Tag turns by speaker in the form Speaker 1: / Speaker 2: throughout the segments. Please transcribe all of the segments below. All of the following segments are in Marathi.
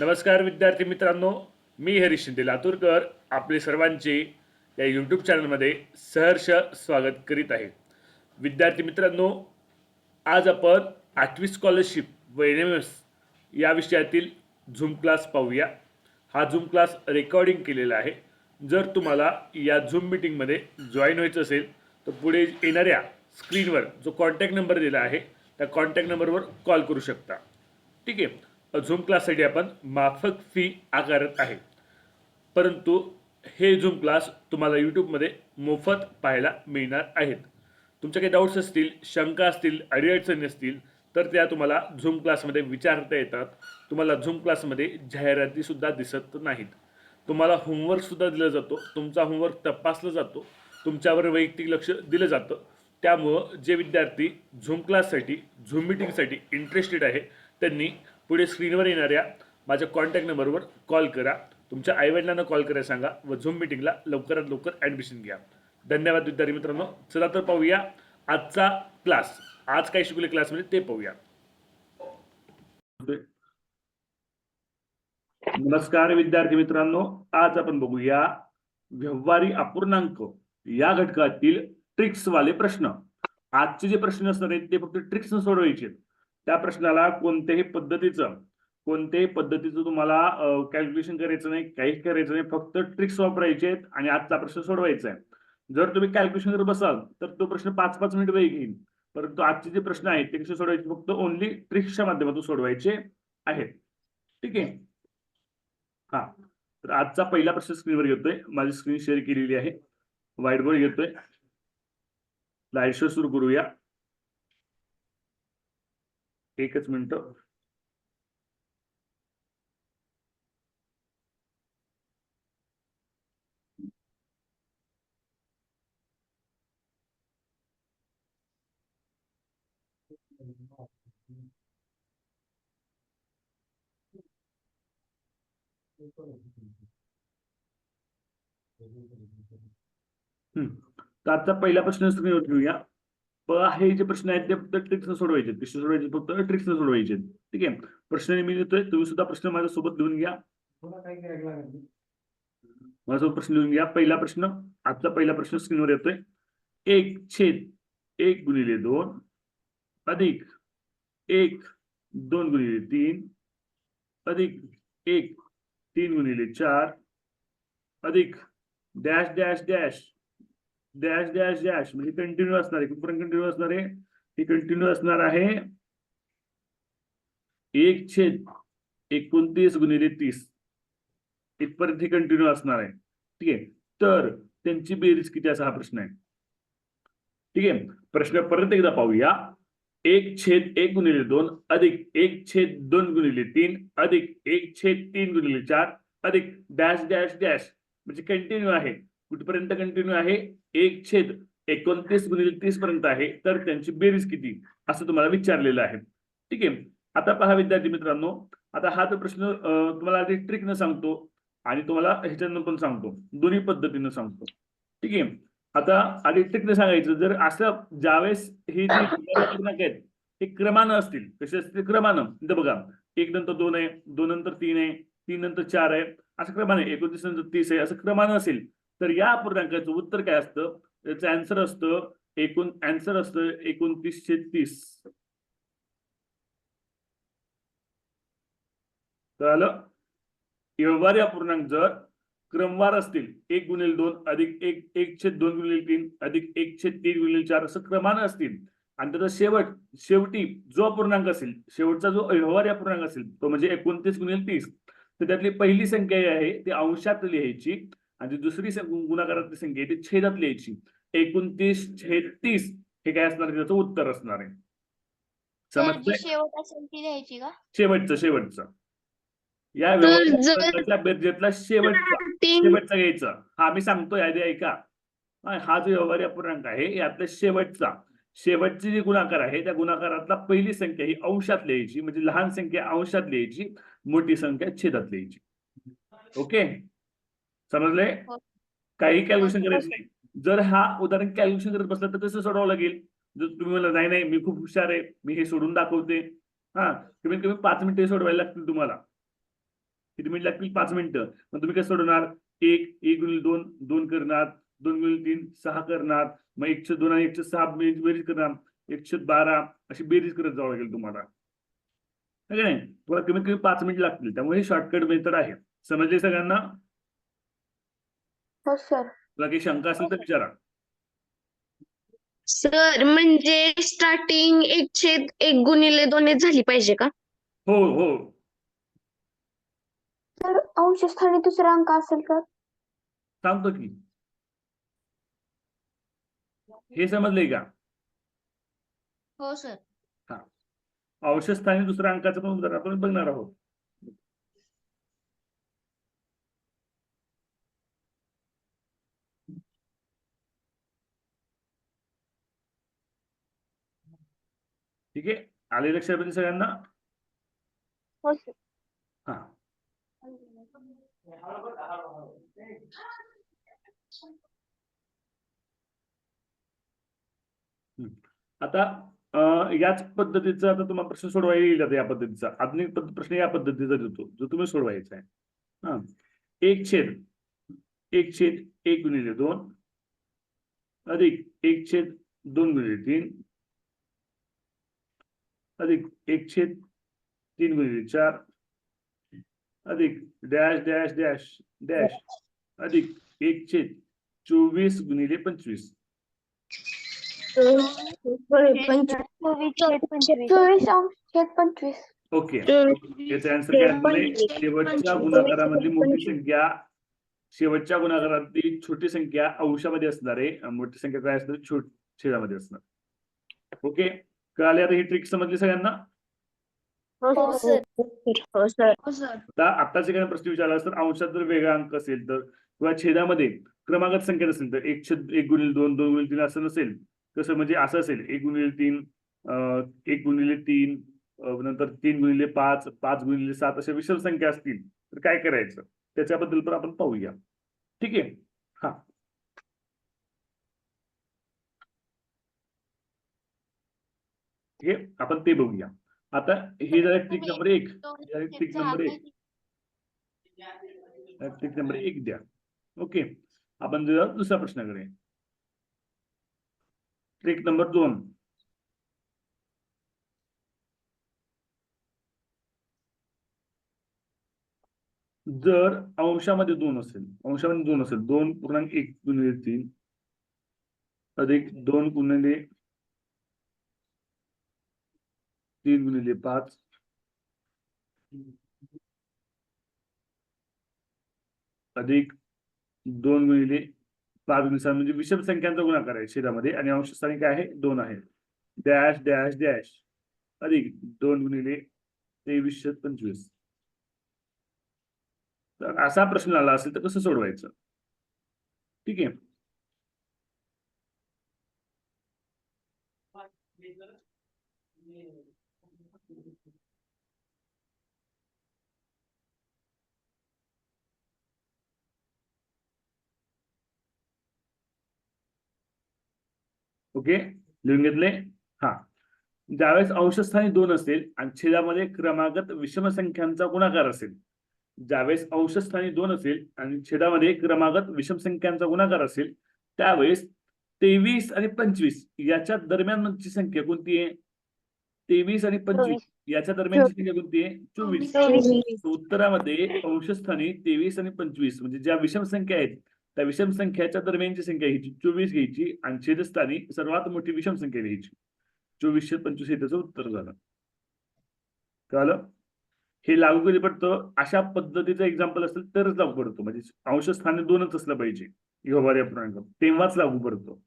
Speaker 1: नमस्कार विद्यार्थी मित्रांनो मी हरीश शिंदे लातूरकर आपले सर्वांचे या यूट्यूब चॅनलमध्ये सहर्ष स्वागत करीत आहे. विद्यार्थी मित्रांनो आज आपण आठवी स्कॉलरशिप व एन एम एस या विषयातील झूम क्लास पाहूया. हा झूम क्लास रेकॉर्डिंग केलेला आहे. जर तुम्हाला या झूम मीटिंगमध्ये जॉईन व्हायचं असेल तर पुढे येणाऱ्या स्क्रीनवर जो कॉन्टॅक्ट नंबर दिला आहे त्या कॉन्टॅक्ट नंबरवर कॉल करू शकता. ठीक आहे? झूम क्लाससाठी आपण माफक फी आकारत आहे. परंतु हे झूम क्लास तुम्हाला यूट्यूबमध्ये मोफत पाहायला मिळणार आहेत. तुमच्या काही डाऊट्स असतील शंका असतील अडीअडचणी असतील तर त्या तुम्हाला झूम क्लासमध्ये विचारता येतात. तुम्हाला झूम क्लासमध्ये जाहिरातीसुद्धा दिसत नाहीत. तुम्हाला होमवर्कसुद्धा दिला जातो. तुमचा होमवर्क तपासला जातो. तुमच्यावर वैयक्तिक लक्ष दिलं जातं. त्यामुळं जे विद्यार्थी झूम क्लाससाठी झूम मिटिंगसाठी इंटरेस्टेड आहे त्यांनी पुढे स्क्रीनवर येणाऱ्या माझ्या कॉन्टॅक्ट नंबरवर कॉल करा. तुमच्या आईवडिलांना कॉल करायला सांगा. व झूम मिटिंगला लवकरात लवकर ॲडमिशन घ्या. धन्यवाद विद्यार्थी मित्रांनो. चला तर पाहूया आजचा क्लास आज काय शिकवले क्लासमध्ये ते पाहूया. नमस्कार विद्यार्थी मित्रांनो. आज आपण बघूया व्यवहारी अपूर्णांक या घटकातील ट्रिक्स वाले प्रश्न. आजचे जे प्रश्न असणार आहेत ते फक्त ट्रिक्स सोडवायचे आहेत. त्या प्रश्नाला कोणत्याही पद्धतीचं कोणत्याही पद्धतीचं तुम्हाला कॅल्क्युलेशन करायचं नाही काहीच करायचं नाही फक्त ट्रिक्स वापरायचे आहेत आणि आजचा प्रश्न सोडवायचा आहे. जर तुम्ही कॅल्क्युलेशन करत बसाल तर तो प्रश्न पाच पाच मिनिट वेळ घेईल परंतु आजचे जे प्रश्न आहेत ते कसे सोडवायचे? फक्त ओनली ट्रिक्सच्या माध्यमातून सोडवायचे आहेत. ठीक आहे? हा. तर आजचा पहिला प्रश्न स्क्रीनवर घेतोय. माझी स्क्रीन शेअर केलेली आहे. व्हाईट बोर्ड घेतोय. लाइट शो सुरू करूया. एकच मिनिट हम्म. तर आजचा पहिला प्रश्न घेऊया हे जे प्रश्न आहेत ते फक्त ट्रिक्स सोडवायचे कसे सोडवायचे फक्त ट्रिक्स सोडवायचे ठीक आहे? प्रश्न मी लिहितोय तुम्ही सुद्धा प्रश्न माझ्यासोबत लिहून घ्या. माझ्यासोबत प्रश्न लिहून घ्या. पहिला प्रश्न आजचा पहिला प्रश्न स्क्रीनवर येतोय. एक छेद एक गुणिले दोन अधिक एक दोन गुणिले तीन अधिक एक तीन गुणिले चार अधिक dash dash dash dash dash dash. म्हणजे कंटिन्यू असणार आहे. कुठपर्यंत कंटिन्यू असणार आहे? हे कंटिन्यू असणार आहे एक छेद एकोणतीस गुणिले तीस. इथपर्यंत ही कंटिन्यू असणार आहे. ठीक आहे? तर त्यांची बेरीज किती असा हा प्रश्न आहे. ठीक आहे? प्रश्न परत एकदा पाहूया. एक छेद एक गुणिले दोन अधिक एक छेद दोन गुणिले तीन अधिक एक छेद तीन गुणिले चार अधिक डॅश डॅश डॅश. म्हणजे कंटिन्यू आहे. कुठपर्यंत कंटिन्यू आहे? एक छेद एकोणतीस गुणिले तीस पर्यंत आहे तर त्यांची बेरीज किती? असं तुम्हाला विचारलेलं आहे. ठीक आहे? आता पहा विद्यार्थी मित्रांनो आता हा तर प्रश्न तुम्हाला आधी ट्रिकनं सांगतो आणि तुम्हाला ह्याच्यानं पण सांगतो. दोन्ही पद्धतीनं सांगतो. ठीक आहे? आता आधी ट्रिकनं सांगायचं जर असं ज्यावेळेस हे जे आहेत हे क्रमानं असतील कसे असतील क्रमानं? इथं बघा एक नंतर दोन आहे दोन नंतर तीन आहे तीन नंतर चार आहे असं क्रमाने एकोणतीस नंतर तीस आहे असं क्रमानं असेल तर या पूर्णांकाचं उत्तर काय असतं? त्याचं अँसर असतं एकूण अँसर असतं एकोणतीसशे तीस. कळालं? व्यवहार्य अपूर्णांक जर क्रमवार असतील एक गुणिले दोन अधिक एक एक छेद दोन गुणिले तीन अधिक एक छेद तीन गुणिले चार असं क्रमानं असतील. आणि त्याचा शेवट शेवटी जो अपूर्णांक असेल शेवटचा जो व्यवहार्य अपूर्णांक असेल तो म्हणजे एकोणतीस गुणिले तीस. तर त्यातली पहिली संख्या जी आहे ती अंशात लिहायची आणि दुसरी गुणाकारातली संख्या आहे ती छेदात लिहायची एकोणतीस छेद तीस हे काय असणार? त्याचं उत्तर असणार आहे. शेवटचं शेवटचं. या बेरजेतला शेवटचा शेवटचा घ्यायचा. हा मी सांगतोय आधी ऐका. हा हा जो व्यवहार्य अपूर्णांक आहे यातला शेवटचा. शेवटची जी गुणाकार आहे त्या गुणाकारातला पहिली संख्या ही अंशात लिहायची म्हणजे लहान संख्या अंशात लिहायची मोठी संख्या छेदात लिहायची. ओके? समजले?
Speaker 2: हो.
Speaker 1: काही कॅल्क्युलेशन करायचं नाही. जर हा उदाहरण कॅल्क्युलेशन करत बसला तर कसं सोडवावं लागेल? जर तुम्ही मला नाही नाही मी खूप हुशार आहे मी हे सोडून दाखवते. हा कमीत कमी पाच मिनिटे सोडवायला लागतील तुम्हाला. किती मिनिट लागतील? पाच मिनिटं. मग तुम्ही कसं सोडवणार? एक एक गुणिले दोन दोन करणार. दोन गुणिले तीन सहा करणार. मग एकशे दोन आणि एकशे सहा बेरीज करणार. एकशे बारा अशी बेरीज करत जावं लागेल तुम्हाला. नाही? तुम्हाला कमीत कमी पाच मिनिट लागतील. त्यामुळे हे शॉर्टकट मेथड आहे. समजले सगळ्यांना?
Speaker 2: हो सर
Speaker 1: तुला काही शंका असेल तर विचारा.
Speaker 3: सर म्हणजे स्टार्टिंग एक छेद एक गुणिले दोनच झाली पाहिजे का?
Speaker 1: हो हो.
Speaker 2: तर अंशस्थानी दुसरा अंक असेल तर
Speaker 1: सांगतो की. हे समजलंय का?
Speaker 2: हो सर
Speaker 1: औषधस्थानी दुसऱ्या अंकाचं पण उदाहरण आपण बघणार आहोत. ठीक आहे? आले लक्षात सगळ्यांना?
Speaker 2: हो
Speaker 1: हा. आता याच पद्धतीचा आता तुम्हाला प्रश्न सोडवायला येईल आता या पद्धतीचा. आधुनिक प्रश्न या पद्धतीचा देतो जो तुम्ही सोडवायचा आहे. हा. एक छेद एक छेद एक गुणिले दोन अधिक एक छेद दोन गुणिले तीन अधिक एक छेद तीन गुणिले चार. अधिक डॅश डॅश डॅश डॅश अधिक एक छेद चोवीस गुणिले पंचवीस. ओके. याचा आन्सर काय झालंय शेवटच्या गुणाकारामधली मोठी संख्या शेवटच्या गुणाकारातली छोटी संख्या अंशामध्ये असणार आहे. मोठी संख्या काय असणार? छोट छेदामध्ये असणार. ओके? कळाले आता ही ट्रिक समजली सगळ्यांना?
Speaker 2: हो सर.
Speaker 3: हो सर.
Speaker 2: हो सर.
Speaker 1: आता आताचे काही प्रश्न विचारला तर अंशात जर वेगळा अंक असेल तर किंवा छेदामध्ये क्रमागत संख्या नसेल तर एक छेद एक गुणिले दोन दोन गुणिले तीन असं नसेल कसं म्हणजे असं असेल एक गुणिले तीन अं, एक गुणिले तीन अं, नंतर तीन गुणिले पाच पाच गुणिले सात अशा विषम संख्या असतील तर काय करायचं? त्याच्याबद्दल पण आपण पाहूया. ठीक आहे? ठीक आहे आपण ते बघूया आता हे झालं ट्रिक नंबर एक। ट्रिक नंबर एक। ट्रिक नंबर एक द्या। ओके आपण जाऊया दुसऱ्या प्रश्नाकडे ट्रिक नंबर दोन जर अंशामध्ये दोन असेल अंशामध्ये दोन असेल दोन पूर्णांक एक गुणिले तीन अधिक दोन गुणिले तीन गुणिले पाच अधिक दोन गुणिले पाच गुणिले म्हणजे विषम संख्यांचा गुणाकार आहे शेतामध्ये आणि अंशस्थानी काय आहे दोन आहे. डॅश डॅश डॅश अधिक दोन गुणिले तेवीसशे पंचवीस. तर असा प्रश्न आला असेल तर कसं सोडवायचं? ठीक आहे. ओके? लिहून घेतले? हा. ज्यावेळेस अंशस्थानी दोन असेल आणि छेदामध्ये क्रमागत विषम संख्यांचा गुणाकार असेल. ज्यावेळेस अंशस्थानी दोन असेल आणि छेदामध्ये क्रमागत विषम संख्यांचा गुणाकार असेल त्यावेळेस तेवीस आणि पंचवीस याच्या दरम्यानची संख्या कोणती आहे? तेवीस आणि पंचवीस याच्या दरम्यानची संख्या कोणती आहे चोवीस. तर उत्तरामध्ये अंशस्थानी तेवीस आणि पंचवीस. म्हणजे ज्या विषम संख्या आहेत त्या विषम संख्याच्या दरम्यानची संख्या घ्यायची. चोवीस घ्यायची आणि छेदस्थानी सर्वात मोठी विषम संख्या घ्यायची. चोवीसशे पंचवीस हे त्याचं उत्तर झालं. कळलं? हे लागू कधी पडतं? अशा पद्धतीचं एक्झाम्पल असेल तरच लागू पडतो. म्हणजे अंशस्थानी दोनच असलं पाहिजे. व्यवहार्य पूर्णांक. तेव्हाच लागू पडतो.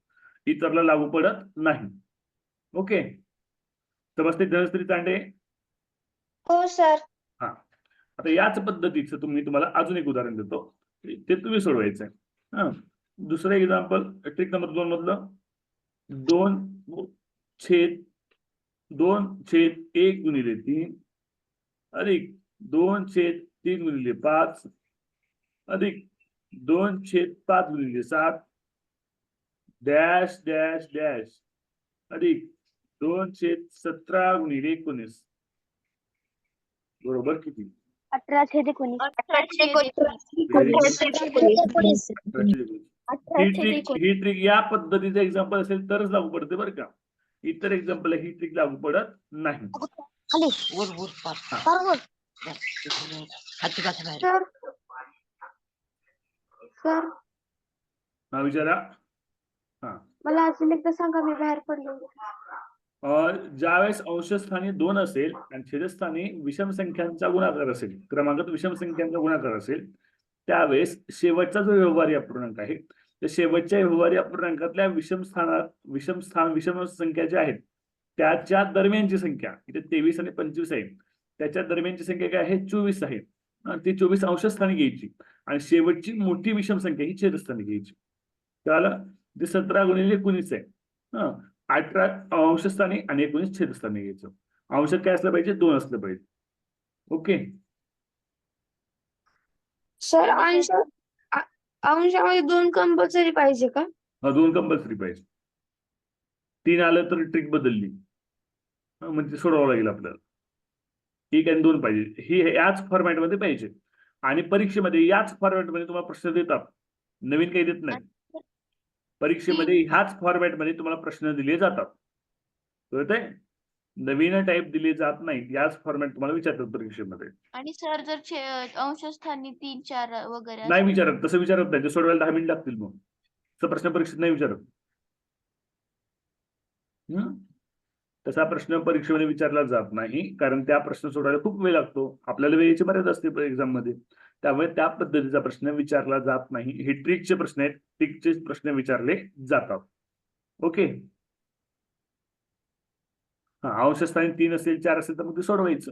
Speaker 1: इतरला लागू पडत नाही. ओके? समजते धनश्री तांडे
Speaker 2: हो सर.
Speaker 1: आता याच पद्धतीचं तुम्ही तुम्हाला अजून एक उदाहरण देतो. ते तुम्ही सोडवायचं आहे हा. दुसरं एक्झाम्पल ट्रिक नंबर दोन मधलं. दोन छेद दोन छेद एक गुणिले तीन. अधिक दोन छेद तीन गुणिले पाच. अधिक दोन छेद पाच गुणिले सात. Dash dash dash. अधिक दोन छेद सतरा गुणिले एकोणीस. बरोबर किती?
Speaker 3: अठराशे
Speaker 2: एकोणीस.
Speaker 1: ही ट्रिक ही ट्रिक या पद्धतीचं एक्झाम्पल असेल तरच लागू पडते बरं का. इतर एक्झाम्पल ही ट्रिक लागू पडत नाही.
Speaker 4: वर वर पार हाती पाच बाहेर
Speaker 2: सर सर.
Speaker 1: हा विचारा.
Speaker 2: मला अजून एकदा सांगा मी बाहेर पडलो.
Speaker 1: ज्यावेळेस अंशस्थानी दोन असेल आणि छेदस्थानी विषम संख्यांचा गुणाकार असेल क्रमांकात विषम संख्यांचा गुणाकार असेल त्यावेळेस शेवटचा जो व्यवहारी अपूर्णांक आहे त्या शेवटच्या व्यवहारी अपूर्णांकातल्या विषम स्थानात विषम स्थान विषम संख्या ज्या आहेत त्याच्या दरम्यानची संख्या इथे तेवीस आणि पंचवीस आहे त्याच्या दरम्यानची संख्या काय आहे? चोवीस आहे. ती चोवीस अंशस्थानी घ्यायची आणि शेवटची मोठी विषम संख्या ही छेदस्थानी घ्यायची. त्याला ते सतरा गुणिले एकोणीस आहे. हा अठरा अंशस्थानी आणि एकोणीस छेदस्थानी घ्यायचं अंशात काय असलं पाहिजे? दोन असलं पाहिजे. ओके?
Speaker 2: सर अंश अंशामध्ये दोन कंपल्सरी पाहिजे का?
Speaker 1: हा दोन कंपल्सरी पाहिजे. तीन आलं तर ट्रिक बदलली. म्हणजे सोडवावं लागेल आपल्याला. एक आणि दोन पाहिजे. ही हे याच फॉर्मॅटमध्ये पाहिजे. आणि परीक्षेमध्ये याच फॉर्मॅटमध्ये तुम्हाला प्रश्न देतात. नवीन काही देत नाही. परीक्षेमध्ये ह्याच फॉर्मॅटमध्ये तुम्हाला प्रश्न दिले जातात. कळतंय? नवीन टाईप दिले जात नाहीत याच फॉर्मॅट तुम्हाला विचारतात परीक्षेमध्ये.
Speaker 5: आणि सर जर अंशस्थानी तीन चार वगैरे
Speaker 1: नाही विचारत तसं विचारत नाही ते सोडवायला दहा मिनिट लागतील मग. तसं प्रश्न परीक्षेत नाही विचारत? तसा प्रश्न परीक्षेमध्ये विचारला जात नाही कारण त्या प्रश्न सोडवायला खूप वेळ लागतो. आपल्याला वेळेची मर्यादा असते एक्झाममध्ये. त्यामुळे त्या पद्धतीचा प्रश्न विचारला जात नाही. हे ट्रिकचे प्रश्न आहेत. ट्रिकचे प्रश्न विचारले जातात ओके? हा अंशस्थानी तीन असेल चार असेल तर मग ते सोडवायचं.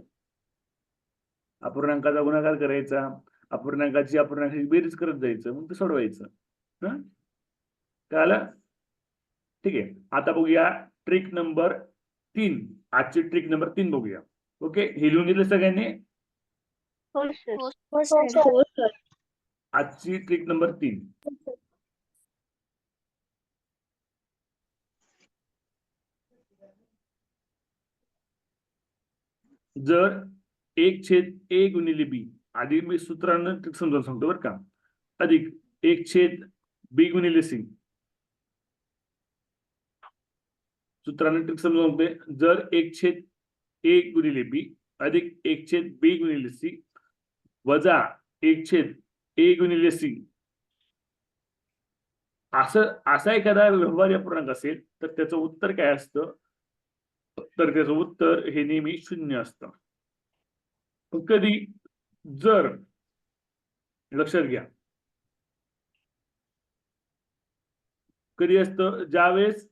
Speaker 1: अपूर्णांकाचा गुणाकार करायचा. अपूर्णांकाची अपूर्णांकाची बेरीज करत जायचं. मग ते सोडवायचं. हं? कळालं? ठीक आहे. आता बघूया ट्रिक नंबर तीन. आजची ट्रिक नंबर तीन बघूया. ओके? हे लिहून घेतलं सगळ्यांनी?
Speaker 2: हो
Speaker 5: हो,
Speaker 2: सर
Speaker 1: आजची ट्रिक नंबर तीन. जर एक छेद ए गुणिले बी आधी मी सूत्रानं ट्रिक समजावून सांगतो बरं का. अधिक एक छेद बी गुणिले सी. सूत्रानं ट्रिक समजावून सांगतोय. जर एक छेद ए गुणिले बी अधिक एक छेद बी गुणिले सी वजा एक छेद ए गुणिले सी. असं असा एखादा व्यवहार्य पूर्णांक असेल तर त्याचं उत्तर काय असतं? तर त्याचं उत्तर हे नेहमी शून्य असतं. कधी? जर लक्षात घ्या. कधी असतं? ज्यावेळेस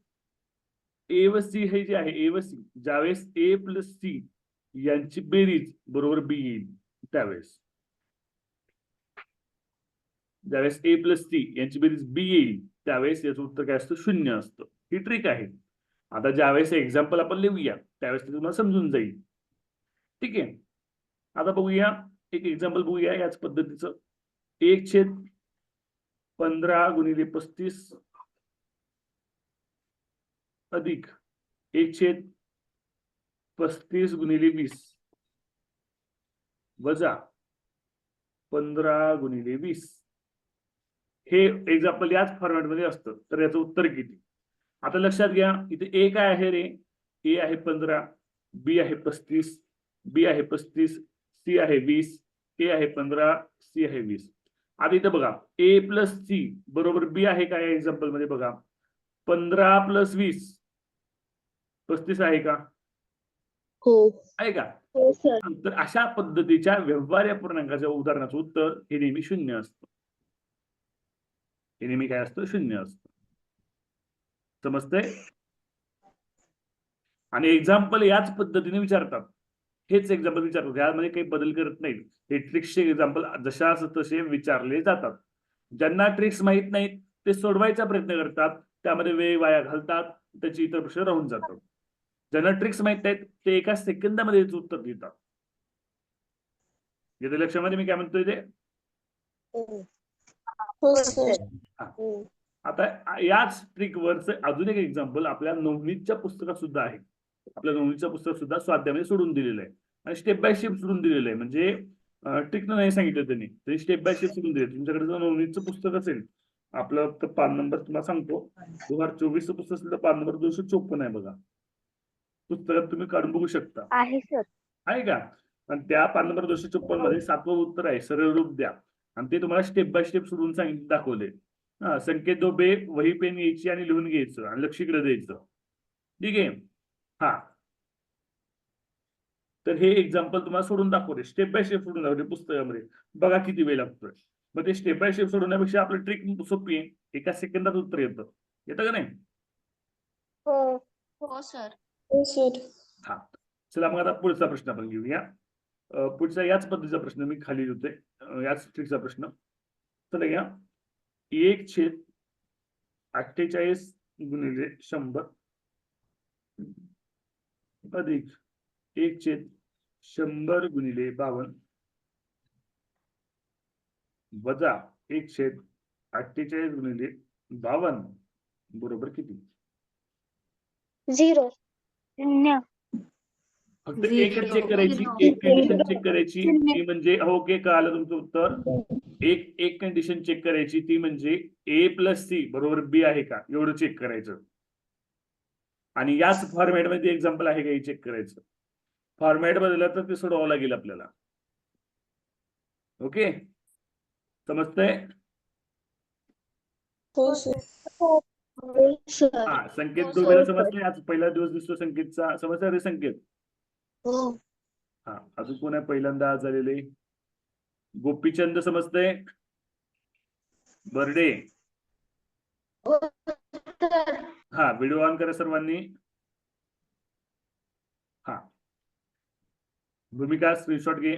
Speaker 1: ए व सी हे जे आहे ए व सी ज्यावेळेस ए प्लस सी यांची बेरीज बरोबर बी येईल त्यावेळेस. ज्यावेळेस ए प्लस सी यांची बेरीज बी येईल त्यावेळेस याचं उत्तर काय असतं? शून्य असतं. ही ट्रिक आहे. आता ज्यावेळेस एक्झाम्पल आपण लिहूया त्यावेळेस ते तुम्हाला समजून जाईल. ठीक आहे? आता बघूया एक एक्झाम्पल बघूया याच पद्धतीचं. एक छेद पंधरा गुणिले पस्तीस अधिक एक छेद पस्तीस गुणिले वीस वजा पंधरा गुणिले वीस. हे एक्झाम्पल याच फॉर्मॅटमध्ये असतं. तर याचं उत्तर किती? आता लक्षात घ्या इथे ए काय आहे रे? ए आहे पंधरा बी आहे पस्तीस बी आहे पस्तीस सी आहे वीस ए आहे पंधरा सी आहे वीस. आता इथं बघा ए प्लस सी बरोबर बी आहे का या एक्झाम्पलमध्ये बघा? पंधरा प्लस वीस पस्तीस आहे का?
Speaker 2: हो.
Speaker 1: आहे का?
Speaker 2: हो
Speaker 1: तर अशा पद्धतीच्या व्यवहार्य पूर्णांकाच्या उदाहरणाचं उत्तर हे नेहमी शून्य असतं. हे नेहमी काय असतं शून्य असतं समजतंय आणि एक्झाम्पल याच पद्धतीने विचारतात हेच एक्झाम्पल विचारतात यामध्ये काही बदल करत नाहीत हे ट्रिक्सचे एक्झाम्पल जशास तसे विचारले जातात ज्यांना ट्रिक्स माहीत नाहीत ते सोडवायचा प्रयत्न करतात त्यामध्ये वेळ वाया घालतात त्याची इतर प्रश्न राहून जातात ज्यांना ट्रिक्स माहीत आहेत ते एका सेकंदामध्ये उत्तर देतात येते लक्षामध्ये मी काय म्हणतोय ते
Speaker 2: हो सर.
Speaker 1: आता याच ट्रिकवरच अजून एक एक्झाम्पल आपल्या नवनीतच्या पुस्तकात सुद्धा आहे. आपल्या नवनीतच्या पुस्तकात सुद्धा स्वाध्यामध्ये सोडून दिलेलं आहे. आणि स्टेप बाय स्टेप सोडून दिलेलं आहे. म्हणजे ट्रिक नाही सांगितलं त्यांनी. तरी स्टेप बाय स्टेप शिकून दिले तुमच्याकडे जर नवनीतचं पुस्तक असेल आपलं तर पान नंबर तुम्हाला सांगतो. दोन हजार चोवीसचं पुस्तक असेल तर पान नंबर दोनशे चोपन्न आहे बघा. पुस्तकात तुम्ही काढून बघू शकता.
Speaker 2: आहे सर.
Speaker 1: आहे का? आणि त्या पान नंबर दोनशे चोपन्नमध्ये सातवं उत्तर आहे सरळ रूप द्या. आणि ते तुम्हाला स्टेप बाय स्टेप सोडून सांगितले दाखवले. हा संकेत दोबे वही पेन यायची आणि लिहून घ्यायचं आणि लक्ष इकडे द्यायचं. ठीक आहे? हा. तर हे एक्झाम्पल तुम्हाला सोडून दाखवले. स्टेप बाय स्टेप सोडून दाखवले पुस्तकामध्ये. बघा किती वेळ लागतोय. मग ते स्टेप बाय स्टेप सोडवण्यापेक्षा आपलं ट्रिक सोपी आहे. एका सेकंदात उत्तर येतं. येतं का नाही?
Speaker 2: हो.
Speaker 5: हो सर
Speaker 1: हा. चला मग आता पुढचा प्रश्न आपण घेऊया. पुढचा याच पद्धतीचा प्रश्न मी खाली होते याच ट्रिकचा प्रश्न. चला घ्या एक छेद अठ्ठेचाळीस गुणिले शंभर अधिक एक छेद शंभर गुणिले बावन्न वजा एक छेद अठ्ठेचाळीस गुणिले बावन्न बरोबर किती?
Speaker 2: झिरो. शून्य.
Speaker 1: फक्त एकच चेक करायची एक कंडिशन चेक करायची ती म्हणजे ओके कळालं तुमचं उत्तर. एक एक कंडिशन चेक करायची ती म्हणजे ए प्लस सी बरोबर बी आहे का? एवढं चेक करायचं. आणि याच फॉर्मॅटमध्ये एक्झाम्पल आहे का? हे चेक करायचं. फॉर्मॅट बदललं तर ते सोडवावं लागेल आपल्याला. ओके? समजतंय? हा संकेत
Speaker 5: हो,
Speaker 1: दोघांना. समजतंय? आज पहिला दिवस दिसतो संकेतचा. समजतंय रे संकेत?
Speaker 2: हो.
Speaker 1: हा अजून कोण आहे पहिल्यांदा आज आलेले गोपीचंद समजतंय? बर्डे. हा व्हिडिओ ऑन करा सर्वांनी. हा. भूमिका स्क्रीनशॉट घे.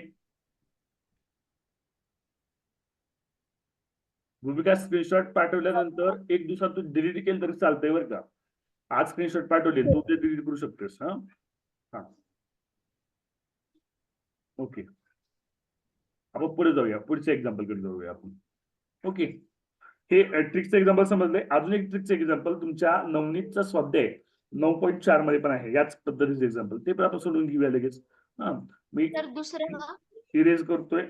Speaker 1: भूमिका स्क्रीनशॉट पाठवल्यानंतर एक दिवसात तू डिलीट केलं तरी चालतंय बरं का. आज स्क्रीनशॉट पाठवले तू ते डिलीट करू शकतेस हा? हा. ओके आपण पुढे जाऊया. पुढच्या एक्झाम्पलकडे जाऊया आपण. ओके हे ट्रिकचं एक्झाम्पल समजलंय अजून एक ट्रिकचं एक्झाम्पल तुमच्या नवनीतचा स्वाध्याय नऊ पॉईंट चारमध्ये पण आहे. याच पद्धतीचं एक्झाम्पल ते पण आपण सोडून घेऊया लगेच. हा. मी इरेज करतोय.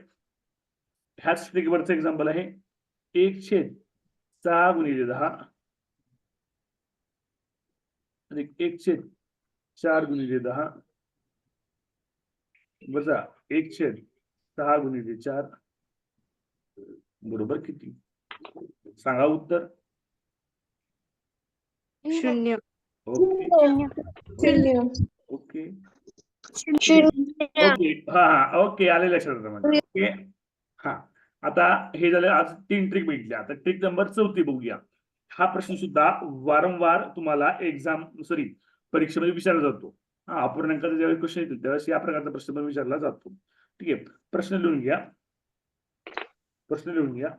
Speaker 1: ह्याच ट्रिकवरचं एक्झाम्पल आहे. एक छेद सहा गुणिले दहा. एक छेद चार गुणिले दहा. वजा एक छेद सहा गुणिले चार बरोबर किती? सांगा उत्तर.
Speaker 2: शून्य.
Speaker 1: ओके. ओके. ओके. हा हा ओके आले लक्षात. ओके. हा. आता हे झालं आज तीन ट्रिक भेटल्या आता ट्रिक नंबर चौथी बघूया. हा प्रश्न सुद्धा वारंवार तुम्हाला एक्झाम सॉरी परीक्षेमध्ये विचारला जातो. हा अपूर्णांकाचा ज्यावेळेस क्वेश्चन येतील त्यावेळेस या प्रकारचा प्रश्न पण विचारला जातो. ठीक आहे. प्रश्न लिहून घ्या. प्रश्न लिहून घ्या.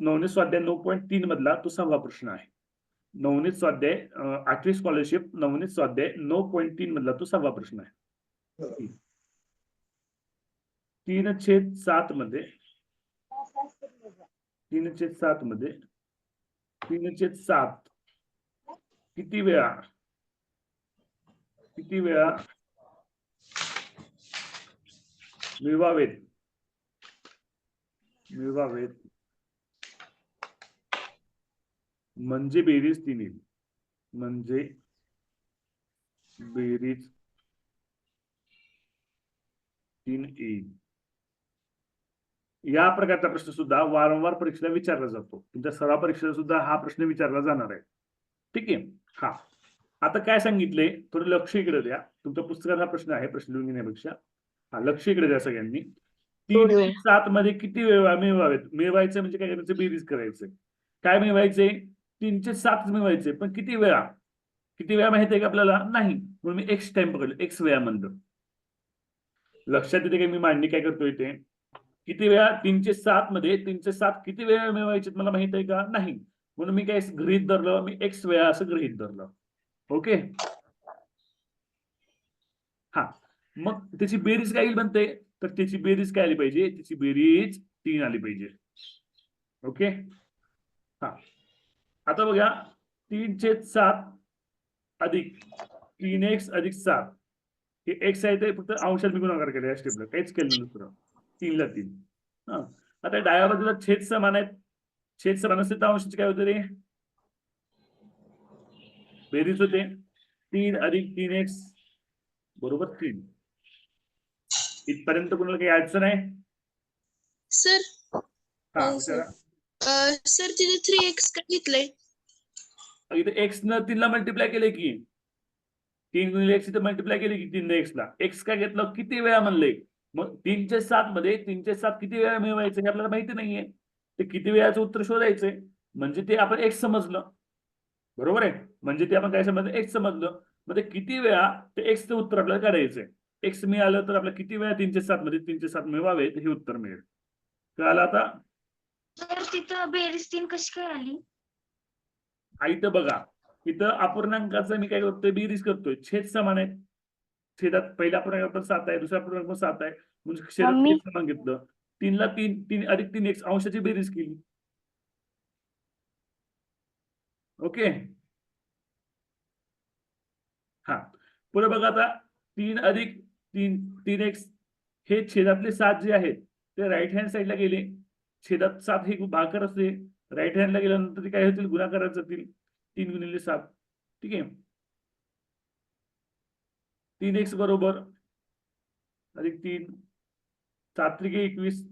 Speaker 1: नवनीत स्वाध्याय नऊ पॉईंट तीन मधला तो सहावा प्रश्न आहे. नवनीत स्वाध्याय आठवी स्कॉलरशिप नवनीत स्वाध्याय नऊ पॉईंट तीन मधला तो सहावा प्रश्न आहे. तीन छेद सात मध्ये तीन छेद सात मध्ये तीन छेद सात किती वेळा? किती वेळा मिळवावेत? मिळवावेत. म्हणजे बेरीज तीन येईल म्हणजे बेरीज तीन येईल या प्रकारचा प्रश्न सुद्धा वारंवार परीक्षेला विचारला जातो. तुमच्या सराव परीक्षेला सुद्धा हा प्रश्न विचारला जाणार आहे. ठीक आहे? हा. आता काय सांगितले? थोडं लक्ष इकडे द्या. तुमच्या पुस्तकात हा प्रश्न आहे प्रश्न लिहून घेण्यापेक्षा. हा लक्ष इकडे द्या सगळ्यांनी. तीन ते सात मध्ये किती वेळा मिळवावेत? मिळवायचं म्हणजे काय करायचं? बेरीज करायचं. काय मिळवायचे? तीनशे सात मिळवायचे. पण किती वेळा? किती वेळा माहिती आहे का आपल्याला? नाही. म्हणून मी एक्स टाइम पकडलं. एक्स वेळा म्हणतो लक्षात येते की मी मांडणी काय करतोय ते? किती वेळा? तीनशे सात मध्ये. तीनशे सात किती वेळा मिळवायचे मला माहीत आहे का? नाही. म्हणून मी काय गृहित धरलं. मी एक्स वेळा असं गृहित धरलं. ओके. हा. मग त्याची बेरीज काय येईल म्हणते तर त्याची बेरीज काय आली पाहिजे? त्याची बेरीज तीन आली पाहिजे. ओके? हा. आता बघा तीन छेद सात अधिक तीन एक्स अधिक सात. हे एक्स आहे ते फक्त अंशात मी गुणाकार केला या स्टेपला काहीच केलं नाही दुसरं. तीनला तीन. हा. आता डाव्या बाजूला छेद समान आहेत. छेद समान असते तर अंशाचे काय होते रे? बेरीज होते तीन अधिक तीन एक्स बरोबर तीन. इथपर्यंत कोणाला काही अडचण आहे?
Speaker 6: सर.
Speaker 1: हा
Speaker 6: सर.
Speaker 1: विचारा.
Speaker 6: सर तिथे थ्री एक्स का घेतलंय?
Speaker 1: इथे एक्स न तीनला मल्टिप्लाय केले की? तीन गुणिले एक्स इथे मल्टिप्लाय केले की तीन एक्सला एक्स काय घेतलं? किती वेळा म्हणले मग तीनशे सात मध्ये तीनशे सात किती वेळा मिळवायचं हे आपल्याला माहिती नाहीये. ते किती वेळाचं उत्तर शोधायचंय? म्हणजे ते आपण एक्स समजलं. बरोबर आहे? म्हणजे ते आपण काय समजलं? एक्स समजलं. मग ते किती वेळा ते एक्सचं उत्तर आपल्याला काढायचंय? एक्स मिळालं तर आपल्याला किती वेळा तीनशे सात मध्ये तीनशे सात मिळवावे हे उत्तर मिळेल. कळालं आता?
Speaker 2: तर तिथं बेरीज तीन कशी काय आली?
Speaker 1: आ, इथं बघा. इथं अपूर्णांकाचं मी काय करतोय? बेरीज करतोय. छेद समान आहे छेदात पहिला अपूर्णांक पण सात आहे दुसरा अपूर्णांक पण सात आहे. म्हणजे छेदात समान घेतलं. तीनला तीन तीन अधिक तीन एक अंशाची बेरीज केली. ओके. हा. पुढे बघा आता तीन अधिक तीन तीन एक्स हे छेदातले सात जे आहेत ते राईट हँड साईडला गेले. छेदात सात हे भाकर असते. राईट हँडला गेल्यानंतर ते काय होतील? गुणाकारात जातील. तीन गुणिले सात. ठीक आहे? तीन एक्स बरोबर अधिक तीन. सात त्रिके एकवीस.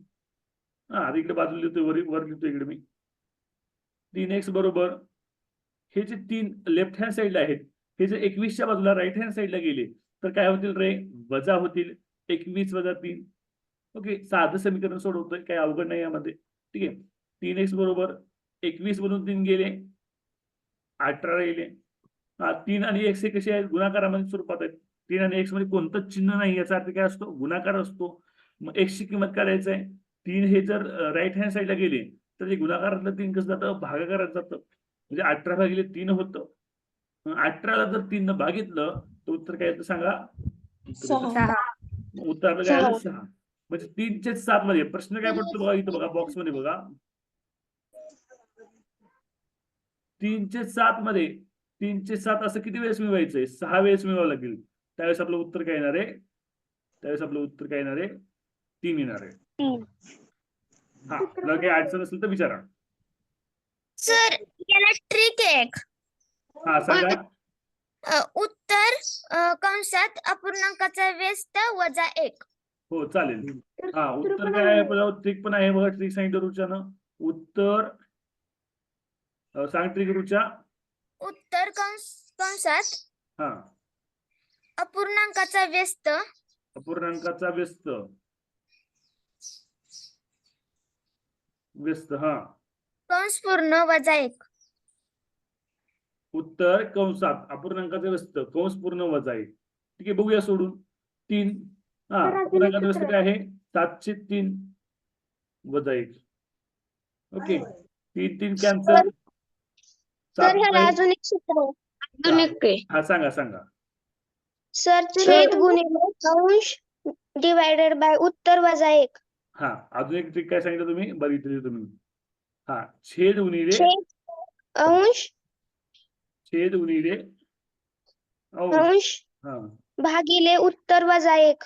Speaker 1: हा अधिकडे इकडे बाजूला लिहितोय वर वर लिहितो इकडे मी. तीन एक्स बरोबर हे जे तीन लेफ्ट हँड साईडला आहेत हे जे एकवीसच्या बाजूला राईट हँड साईडला गेले तर काय होतील रे? वजा होतील. एकवीस वजा तीन. ओके साधं समीकरण सोडवतोय काय अवघड नाही यामध्ये. ठीक आहे. तीन एक्स बरोबर एकवीस मधून तीन गेले अठरा राहिले. हा तीन आणि एक्स हे कसे आहेत? गुणाकारामध्ये स्वरूपात आहेत. तीन आणि एक्समध्ये कोणतंच चिन्ह नाही याचा अर्थ काय असतो? गुणाकार असतो. मग एक्सची किंमत काढायचं आहे. तीन हे जर राईट हँड साईडला गेले तर ते गुणाकारातलं तीन कसं जातं? भागाकारात जातं. म्हणजे अठरा भागिले तीन होतं. अठराला जर तीन भागितलं तर उत्तर काय येतं सांगा? उत्तर काय आलं? सहा. म्हणजे तीनशे सात मध्ये. प्रश्न काय पडतो बघा इथं बघा बॉक्समध्ये बघा. तीनशे सात मध्ये तीनशे सात असं किती वेळेस मिळवायचंय सहा वेळेस मिळवावं लागेल. त्यावेळेस आपलं उत्तर काय येणार आहे? त्यावेळेस आपलं उत्तर काय येणार आहे? तीन येणार आहे. हा काही अडचण असेल तर विचारा.
Speaker 7: सर याला ट्रिक आहे एक.
Speaker 1: हा सांगा.
Speaker 7: अ, उत्तर अ, कंसात अपूर्णांकाचा व्यस्त वजा एक.
Speaker 1: हो चालेल. हा
Speaker 2: उत्तर
Speaker 1: काय आहे. आपल्याला ट्रिक पण आहे बघा ट्रिक सांगितलं रुच्यानं उत्तर अं, सांग ट्रिक रुच्या
Speaker 7: उत्तर कंस कंसात
Speaker 1: हा.
Speaker 7: अपूर्णांकाचा व्यस्त.
Speaker 1: अपूर्णांकाचा व्यस्त. व्यस्त हा.
Speaker 7: कंस पूर्ण वजा एक.
Speaker 1: उत्तर कंसात अपूर्णांकाचा व्यस्त कंस पूर्ण वजा आहे ठीक आहे बघूया सोडून. तीन. हा
Speaker 2: एक
Speaker 1: अपूर्णांकाचा व्यस्त काय आहे? सातशे तीन वजा एक. ओके. तीन तीन कॅन्सल.
Speaker 7: सर ह्याला अजून एक सूत्र आहे.
Speaker 3: अजून एक आहे.
Speaker 1: हा सांगा सांगा.
Speaker 7: सर छेद गुणिले अंश डिवायडेड बाय उत्तर वजा एक.
Speaker 1: हा अजून एक ट्रिक काय सांगितलं तुम्ही? बघितली तुम्ही. हा छेद
Speaker 7: छेद अंश
Speaker 1: छेद उनिले अंश हा.
Speaker 7: भागिले उत्तर वजा एक.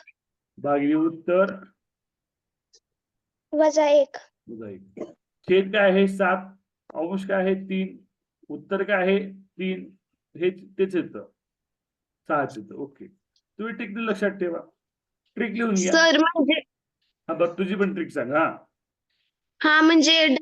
Speaker 1: भागिले उत्तर
Speaker 7: वजा एक.
Speaker 1: वजा एक. छेद काय आहे? सात. अंश काय आहे? तीन. उत्तर काय आहे? तीन. हे तेच येतं. सहाच येतं. ओके. तुम्ही ट्रिक लक्षात ठेवा. ट्रिक लिहून घ्या.
Speaker 3: सर म्हणजे
Speaker 1: हा बरं तुझी पण ट्रिक सांग हा.
Speaker 3: हा म्हणजे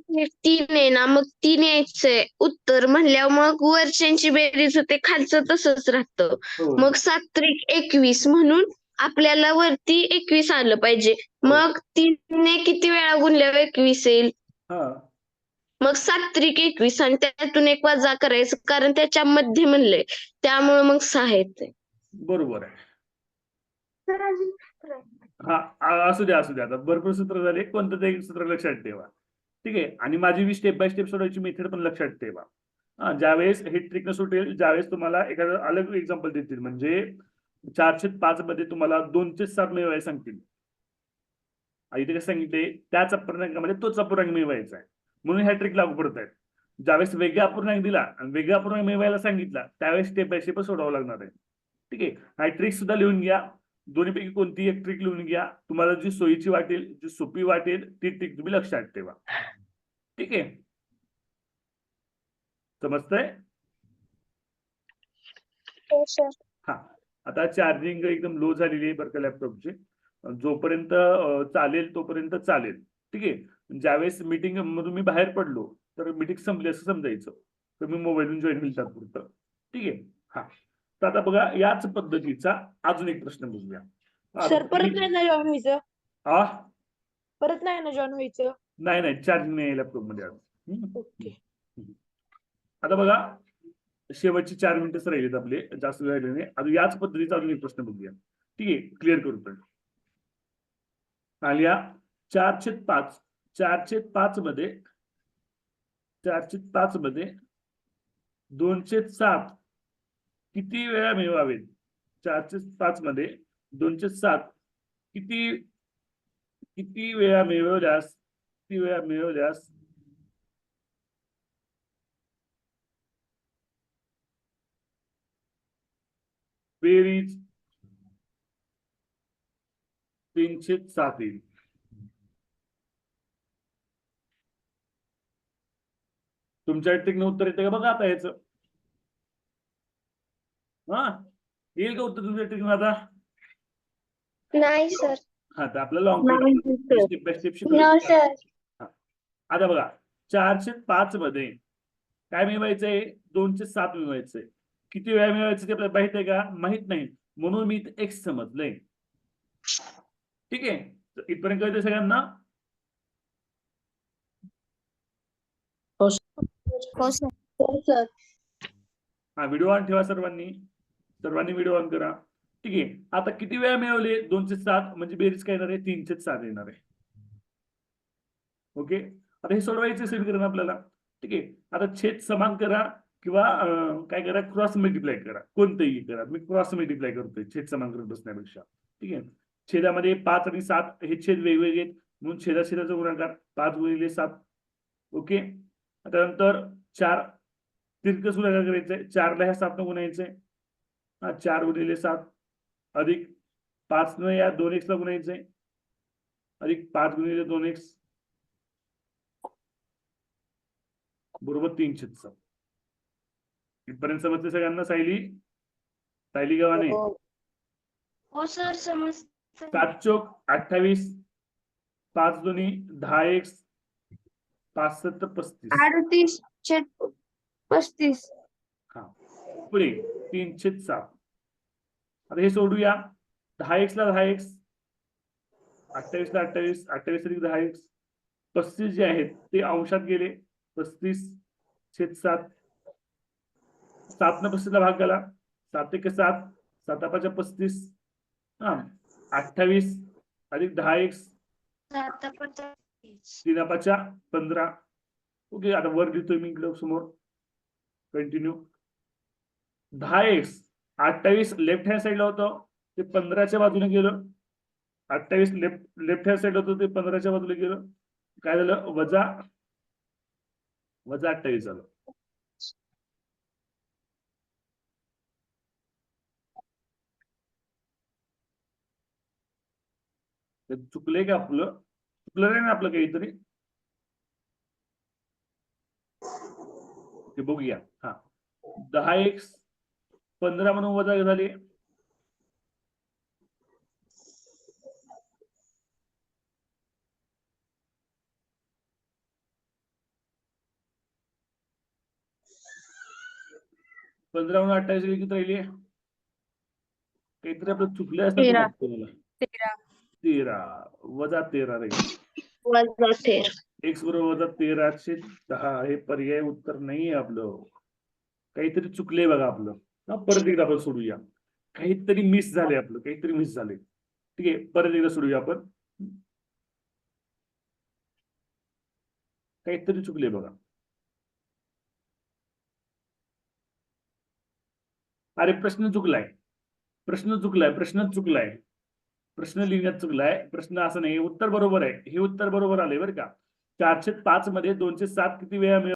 Speaker 3: तीन आहे ना मग तीन यायचंय. उत्तर म्हणल्यावर मग वरच्यांची बेरीज होते खालचं तसंच राहतं.
Speaker 1: हो.
Speaker 3: मग सात त्रिक एकवीस म्हणून आपल्याला वरती एकवीस आलं पाहिजे. मग तीनने किती वेळा गुणल्यावर एकवीस येईल?
Speaker 1: हा.
Speaker 3: मग सात त्रिक एकवीस आणि त्यातून एक वजा करायचं कारण त्याच्यामध्ये म्हणलंय. त्यामुळे मग सहा येते
Speaker 1: बरोबर आहे. हा आ- असू द्या असू द्या. आता भरपूर सूत्र झाले कोणतं तरी सूत्र लक्षात ठेवा. ठीक आहे? आणि माझी मी स्टेप बाय स्टेप सोडवायची मेथड पण लक्षात ठेवा. हा ज्यावेळेस हे ट्रिक न सुटेल ज्यावेळेस तुम्हाला एखादं अलग एक्झाम्पल देतील. म्हणजे चारशे पाच मध्ये तुम्हाला दोनशे सात मिळवायला सांगतील. आ, इथे कसं सांगितले? त्याच अपूर्णांकामध्ये तोच अपूर्णांक मिळवायचा आहे. म्हणून ह्या ट्रिक लागू पडत आहेत. ज्यावेळेस वेगळा अपूर्णांक दिला आणि वेगळा अपूर्णांक मिळवायला सांगितला त्यावेळेस स्टेप बाय स्टेप सोडावं लागणार आहे. ठीक आहे? हा ट्रिक सुद्धा लिहून घ्या. दोन्हीपैकी कोणती एक ट्रिक लिहून घ्या. तुम्हाला जी सोयीची वाटेल जी सोपी वाटेल ती ट्रिक तुम्ही लक्षात ठेवा. ठीक आहे? समजतंय?
Speaker 7: हो
Speaker 1: हा. आता चार्जिंग एकदम लो झालेली आहे बरं का लॅपटॉपची जोपर्यंत चालेल तोपर्यंत चालेल. ठीक आहे? ज्यावेळेस मीटिंग मधून मी बाहेर पडलो तर मीटिंग संपली असं समजायचं. तर मी मोबाईलून जॉईन होईल तात्पुरतं ठीक आहे? हा. तर आता बघा याच पद्धतीचा अजून एक प्रश्न बघूया. हा,
Speaker 8: सर परत नाही ना जॉईन व्हायचं?
Speaker 1: आ?
Speaker 8: परत नाही ना जॉईन व्हायचं?
Speaker 1: नाही नाही चार्जिंग नाही
Speaker 8: लॅपटॉपमध्ये
Speaker 1: आता बघा शेवटचे चार मिनिटच राहिलेत आपले जास्त वेळ राहिले नाही. आता याच पद्धतीचा अजून एक प्रश्न बघूया. ठीक आहे क्लिअर करू पण. आलिया चारशे पाच चारशे पाच मध्ये चारशे पाच मध्ये दोनशे सात किती वेळा मिळवावेत? चारशे पाच मध्ये दोनशे सात. किती किती वेळा मिळवल्यास किती वेळा मिळवल्यास? बेरीज तीनशे सात येईल. तुमच्या टेक्न उत्तर येते का? बघा आता याचं. हा? येईल का उत्तर तुमच्या टेक्न आता?
Speaker 7: नाही सर
Speaker 1: हा तर आपलं long step by step
Speaker 7: no sir
Speaker 1: आता बघा चारशे पाच मध्ये काय मिळवायचंय? दोनशे सात मिळवायचंय. किती वेळा मिळवायचं ते आपल्याला माहीत आहे का? माहीत नाही. म्हणून मी एक्स समजलंय. ठीक आहे? तर इथपर्यंत कळते सगळ्यांना?
Speaker 2: हो सर
Speaker 7: हो सर
Speaker 1: हा व्हिडिओ ऑन ठेवा सर्वांनी. सर्वांनी व्हिडिओ ऑन करा. ठीक आहे. आता किती वेळा मिळवले? दोनशे सात म्हणजे बेरीज काय येणार आहे? तीनशे सात येणार आहे. ओके आता हे सोडवायचे समीकरण आपल्याला. ठीक आहे. आता छेद समान करा किंवा काय करा? क्रॉस मल्टिप्लाय करा. कोणतंही करा. मी क्रॉस मल्टिप्लाय करतोय. छेद समान करत बसण्यापेक्षा. ठीक आहे? छेदामध्ये पाच आणि सात हे छेद वेगवेगळे आहेत. म्हणून छेदा छेदाचा गुणाकार पाच गुणिले सात. ओके त्यानंतर चार. तिरकस गुणाकार करायचंय. चारला ह्या सातनं गुणायचंय. चार गुणिले सात. अधिक पाच न या दोन एक्स ला गुणायचंय अधिक पाच गुणिले दोन एक्स बरोबर तीनशे सात इथपर्यंत समजते सगळ्यांना सायली? सायली गावाने
Speaker 2: हो सर समज
Speaker 1: सात चौक अठ्ठावीस. पाच दोन्ही दहा एक्स पाच सत्त पस्तीस.
Speaker 2: अडतीस पस्तीस.
Speaker 1: पुढे. तीनशे सात. आता हे सोडूया. दहा एक्स ला दहा एक्स अठ्ठावीस ला अठ्ठावीस अठ्ठावीस अधिक दहा एक्स पस्तीस जे आहेत ते अंशात गेले. पस्तीस छेद सात. सात न पस्तीसला भाग गेला सात एक सात सातापाच्या पस्तीस. हा अठ्ठावीस अधिक दहा एक्स तीनापाच्या पंधरा. ओके आता वर लिहितोय मी इकडं समोर. कंटिन्यू दहा एक्स अठ्ठावीस लेफ्ट हँड साईडला होतं ते पंधराच्या बाजूने गेलं. अठ्ठावीस लेफ्ट लेफ्ट हँड साईड होतं ते पंधराच्या बाजूला गेलं. काय झालं? वजा वजा अठ्ठावीस झालं. ते चुकलंय का आपलं? चुकलं नाही ना आपलं काहीतरी? ते बघूया. हा. दहा एक्स पंधरा म्हणून वजा झाले. पंधरा म्हणून अठ्ठावीस किती राहिले. काहीतरी आपलं चुकले असं
Speaker 2: तेरा.
Speaker 1: वजा तेरा राहील एक्स बरोबर वजा तेराशे दहा. हे पर्याय उत्तर नाहीये आपलं. काहीतरी चुकलंय बघा आपलं. हा परत एकदा आपण सोडूया. काहीतरी मिस झाले आपलं काहीतरी मिस झाले ठीक आहे परत एकदा सोडूया आपण. काहीतरी चुकले बघा. अरे प्रश्न चुकलाय. प्रश्न चुकलाय प्रश्न चुकलाय. प्रश्न लिहिण्यात चुकलाय. प्रश्न असं नाही उत्तर बरोबर आहे. हे उत्तर बरोबर आले बरं का. चारशे पाच मध्ये दोनशे सात किती वेळा